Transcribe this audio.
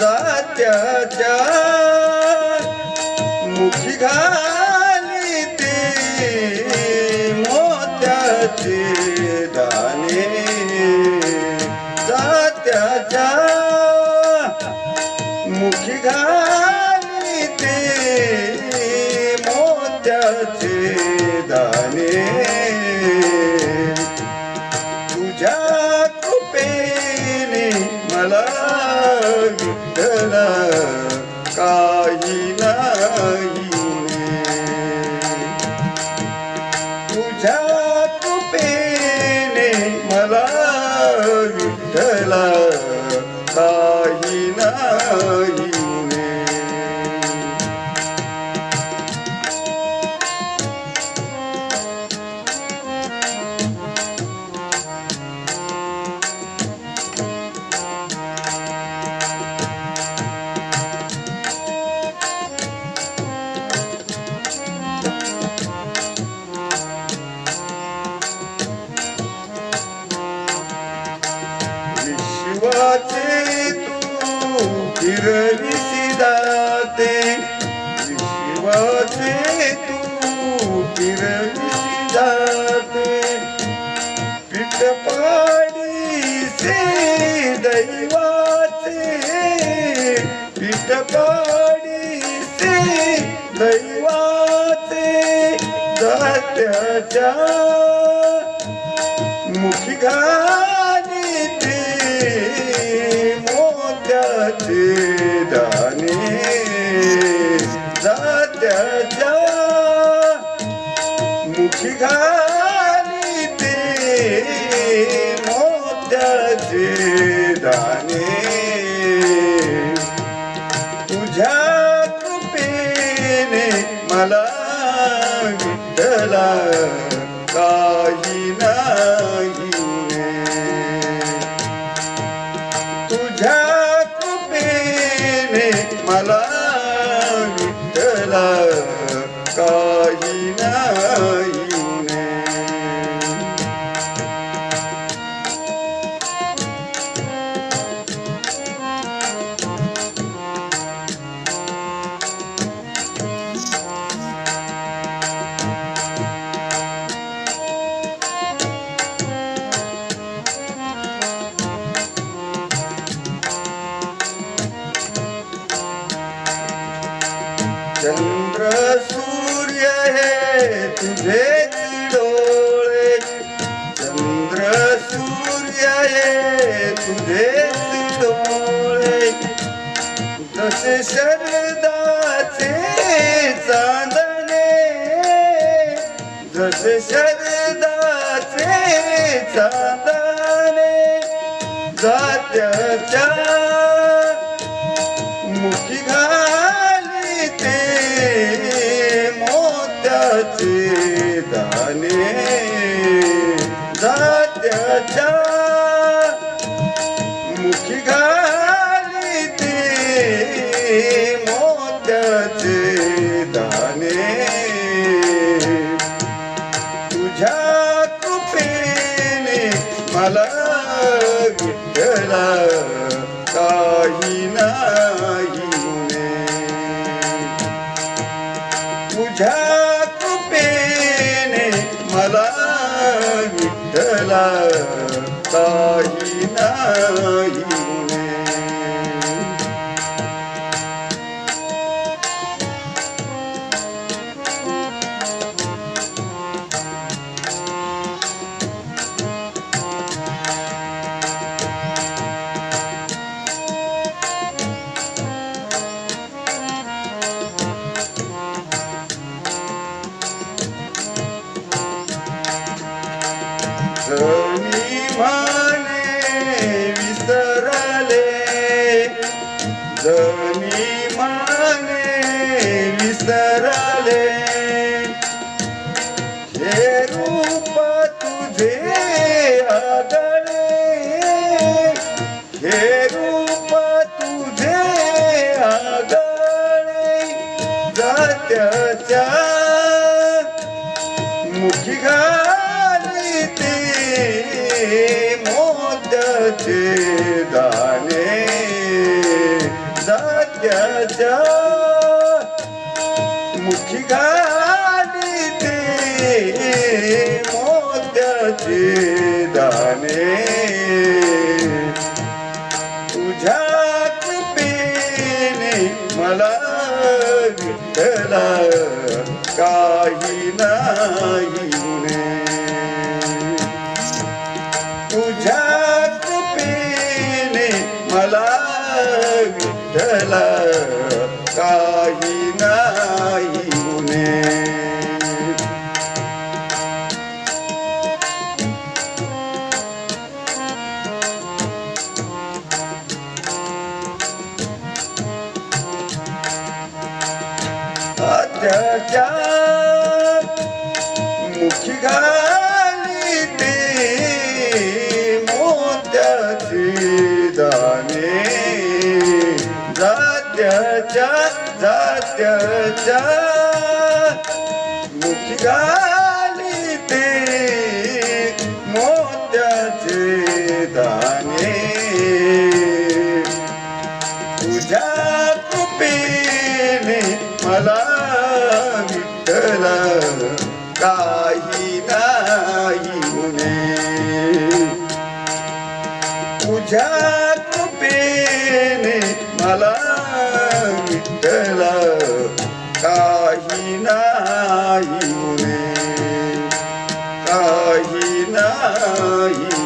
जात्याच्या मुखी घा कृपेने मला विठ्ठल काही नाही. फिरविसी दाते विश्वाचे तू फिरविसी दाते पीठ पाडी से दैवाचे पीठ पाडी से दैवाचे दात्याच्या मुखी घाली मोत्याचे दाणे जात्याच्या मुखी घाली ते मोत्याचे दाने तुझ्या कृपेने मला विठ्ठला काही नाही. विठ्ठला काही तुझेच डोळे चंद्र सूर्य हे तुझेच डोळे जसे शरदाचे चांदणे. जसे शरदाचे चांदणे जात्याच्या मुखी घाली दाणे मुखी घाली मोत्याचे दाणे. तुझ्या कृपेने मला विठ्ठला काही नाही तुझ्या विठ्ठला काही नाही मुखी घाली ते दाणे. रात्याच्या मुखी घाली ने तुझ्या कृपेने मला विठ्ठला काही नाही तुझ्यात तुझ्या मला विठ्ठला काही नाही त्याच्या मुखी घाली ते मोत्याचे दाणे. जात्याच्या जात्याच्या मुखी घाली काही नाही उणे तुझ्या कृपेने मला विठ्ठला काही नाही उणे काही नाही